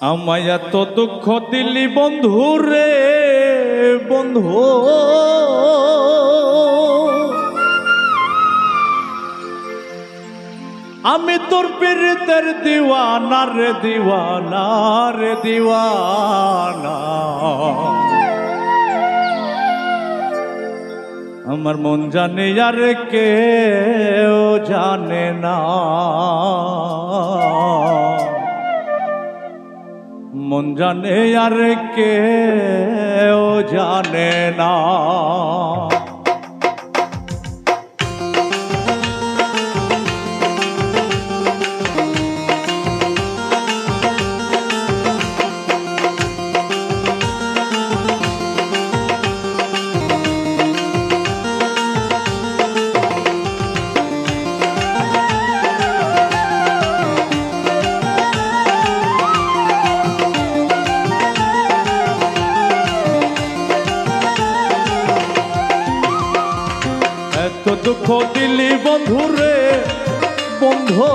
আমায় এত দুঃখ দিলি বন্ধু রে, বন্ধু। আমি তোর পীড়িতের দিওয়ানা রে দিওয়ানা রে, দিওয়ানা। আমার মন জানে আর কেউ জানে না। মন জানে আর কেউ জানে না। দিলি বন্ধু রে বন্ধু।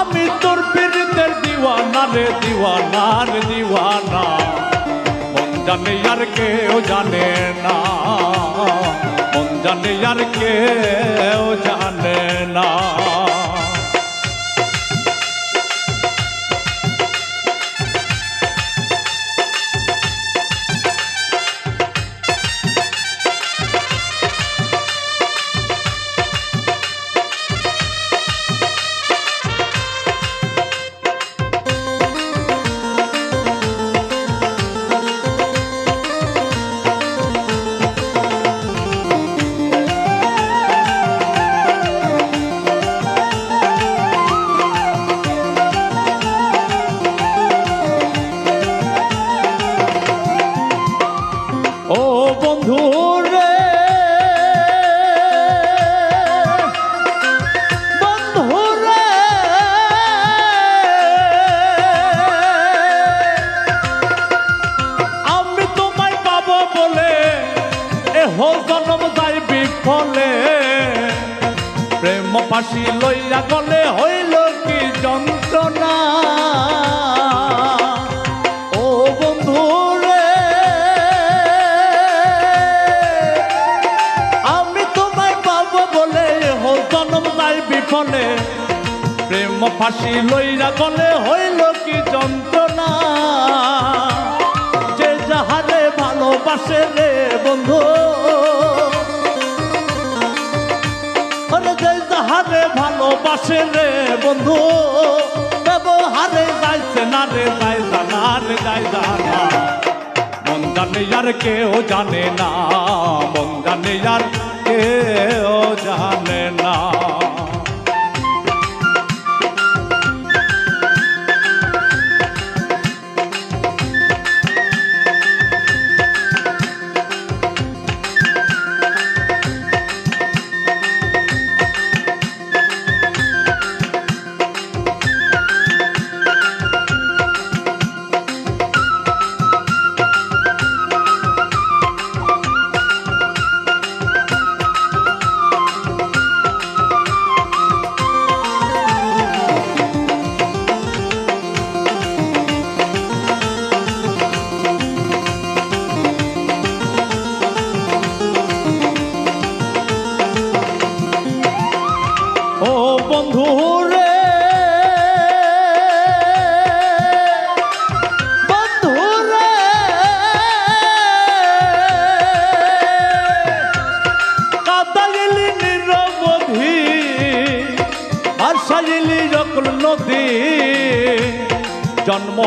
আমি তোর পীড়িতের দিওয়ানা রে দিওয়ানা রে দিওয়ানা। মন জানে আর কেউ জানে না। মন জানে আর কেউ হো জনম যাই বিফলে, প্রেম পাশি লইয়া গলে হইল কি যন্ত্রণা? ও বন্ধু রে, আমি তোমায় পাবো বলে হো জনম যাই বিফলে, প্রেম ফাঁসি লইয়া গলে হইল কি যন্ত্রণা? যে যাহারে ভালোবাসে রে বন্ধু ভালোবাসে রে বন্ধু। ব্যবহারে যাইছে না রে, যাই জানা রে, যাই জানা মন জানে আর কেউ জানে না, মন জানে আর কেউ জানে না।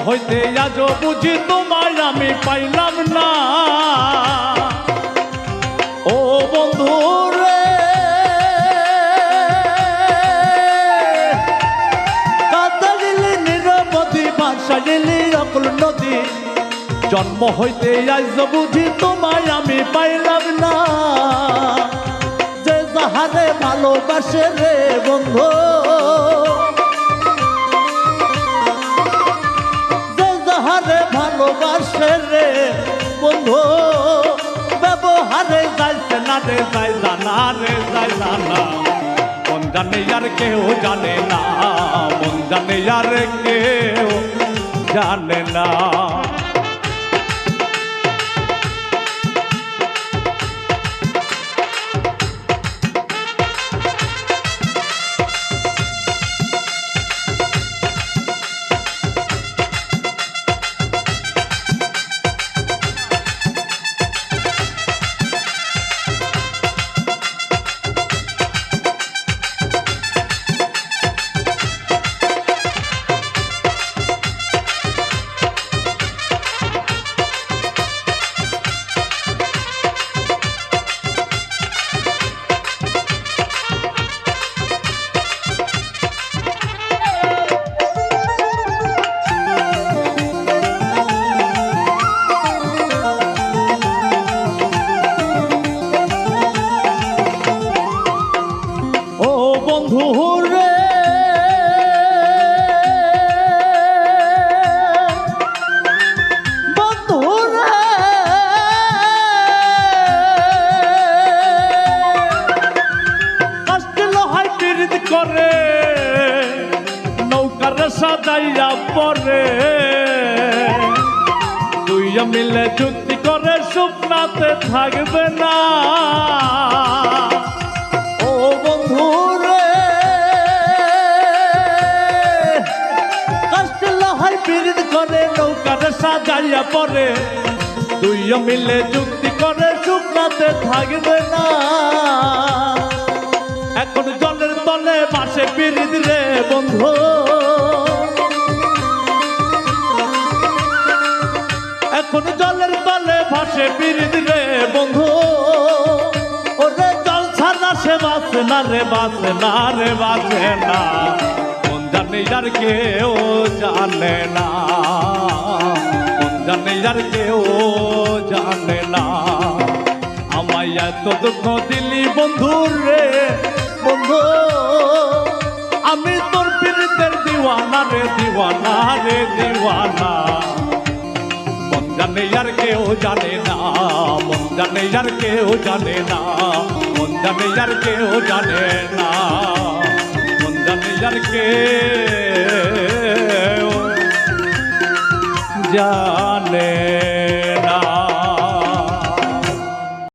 হইতে আজ বুঝি তোমায় আমি পাইলাম না। ও বন্ধু রে নদী। জন্ম হইতে আইজ বুঝি তোমায় আমি পাইলাম না। যে যাহারে ভালোবাসে রে বন্ধু ভালোবাসে রে বন্ধু, ব্যবহারে যাইছে না রে যাই জানা রে যাই জানা মন জানে আর কেউ জানে না মন জানে আর কেউ জানে না। বন্ধু রে। বন্ধু রে। কষ্ট লোহাই পিরিত করে, নৌকার সাজাইয়া পরে। তুই মিলে চুক্তি করে শুকনাতে থাকবে না। নৌকার সাজাইয়া পরে তুই মিলে চুক্তি করে শুকনাতে থাকবে না। এখন জলের তলে বাসে পিরিত রে বন্ধু। এখন জলের তলে ভাসে পিরিত রে বন্ধু। ওরে জল ছাড়া সে বাসে না রে বাসে না রে বাসে না। কোন জানে আর কেউ জানে না কোন জানে আর কেউ জানে না আমায় এত দুঃখ দিলি বন্ধু রে বন্ধু আমি তোর পীড়িতের দিওয়ানা রে দিওয়ানা রে দিওয়ানা মন জানে আর কেউ জানে না মন জানে আর কেউ জানে না মন জানে আর কেউ জানে না মন জানে আর কেউ জানে।